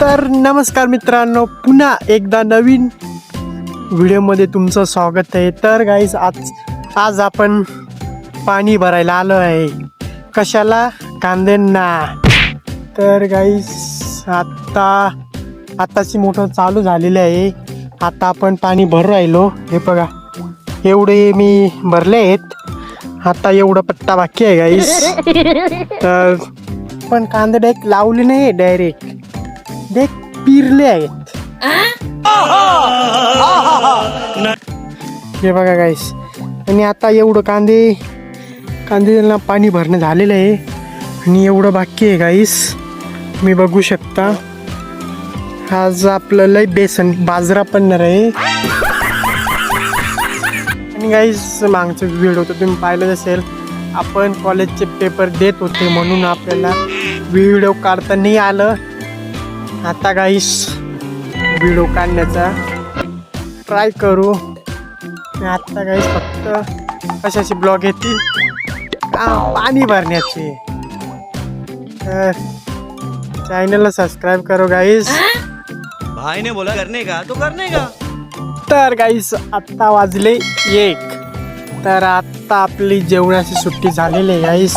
तर नमस्कार मित्रांनो पुन्हा एकदा नवीन व्हिडिओमध्ये तुमचं स्वागत आहे. तर गाईस आज आज आपण पाणी भरायला आलो आहे. कशाला? कांद्यांना. तर गाईस आत्ता आत्ताची मोटर चालू झालेली आहे. आता आपण पाणी भरू राहिलो. हे बघा एवढे मी भरले आहेत. आता एवढा पट्टा बाकी आहे गाईस तर पण कांदे डायरेक्ट लावले नाही डायरेक्ट डेक पिरले आहेत हे बघा गाईस आणि आता एवढं कांदे कांद्याला पाणी भरणं झालेलं आहे. आणि एवढं बाकी आहे गाईस मी बघू शकता. आज आपलं लय बेसन बाजरा पण आहे. आणि गाईस मागचं व्हिडिओ होतं तुम्ही पाहिलं असेल. आपण कॉलेजचे पेपर देत होते म्हणून आपल्याला व्हिडिओ काढता नाही आलं. आता गाईस व्हिडिओ काढण्याचा ट्राय करू. आणि आता गाईस फक्त कशाचे ब्लॉग येतील का पाणी भरण्याचे. तर चॅनलला सबस्क्राईब करो गाईस भाई ने बोला करने का? तो करने का? तर गाईस आत्ता वाजले एक. तर आत्ता आपली जेवणाची सुट्टी झालेली आहे गाईस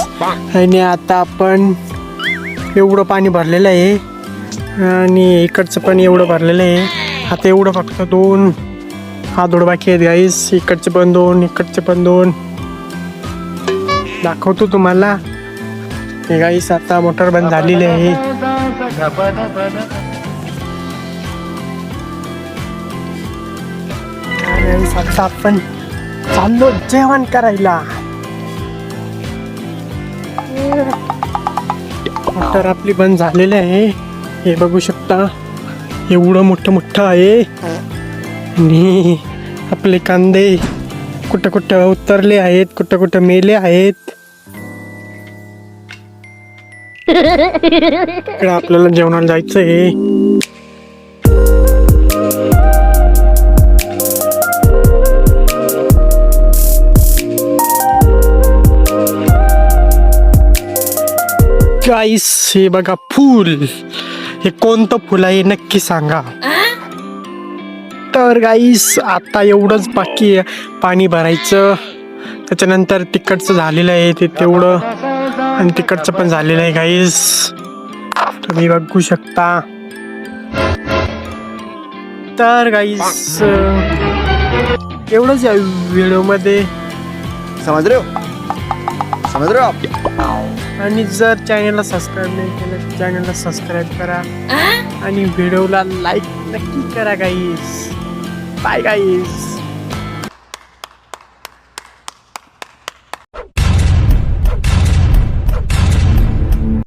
आणि आता आपण एवढं पाणी भरलेलं आहे. आणि इकडचं पण एवढं भरलेलं आहे. आता एवढं फक्त दोन. हा दोड बाकी आहेत गाईस इकडचे पण दोन इकडचे पण दोन. दाखवतो तुम्हाला. हे गाईस आता मोटर बंद झालेली आहे. आता आपण चाललो जेवण करायला. मोटर आपली बंद झालेली आहे. हे बघू शकता एवढं मोठं मोठं आहे. आणि आपले कांदे कुठं कुठं उतरले आहेत कुठं कुठं मेले आहेत. आपल्याला जेवणाला जायचं आहे गाईस हे बघा फूल. हे कोणतं फुल आहे नक्की सांगा. तर गाईस आता एवढंच बाकी आहे. पाणी भरायचं. त्याच्यानंतर तिकडचं झालेलं आहे ते तेवढं. आणि तिकडचं पण झालेलं आहे गाईस तुम्ही बघू शकता. तर गाईस एवढंच या व्हिडिओमध्ये समझ रहे समझ रहे आप आणि जर चॅनलला सबस्क्राईब नाही केलं चॅनलला सबस्क्राईब करा. आणि व्हिडिओला लाईक नक्की करा गाईस बाय गाईस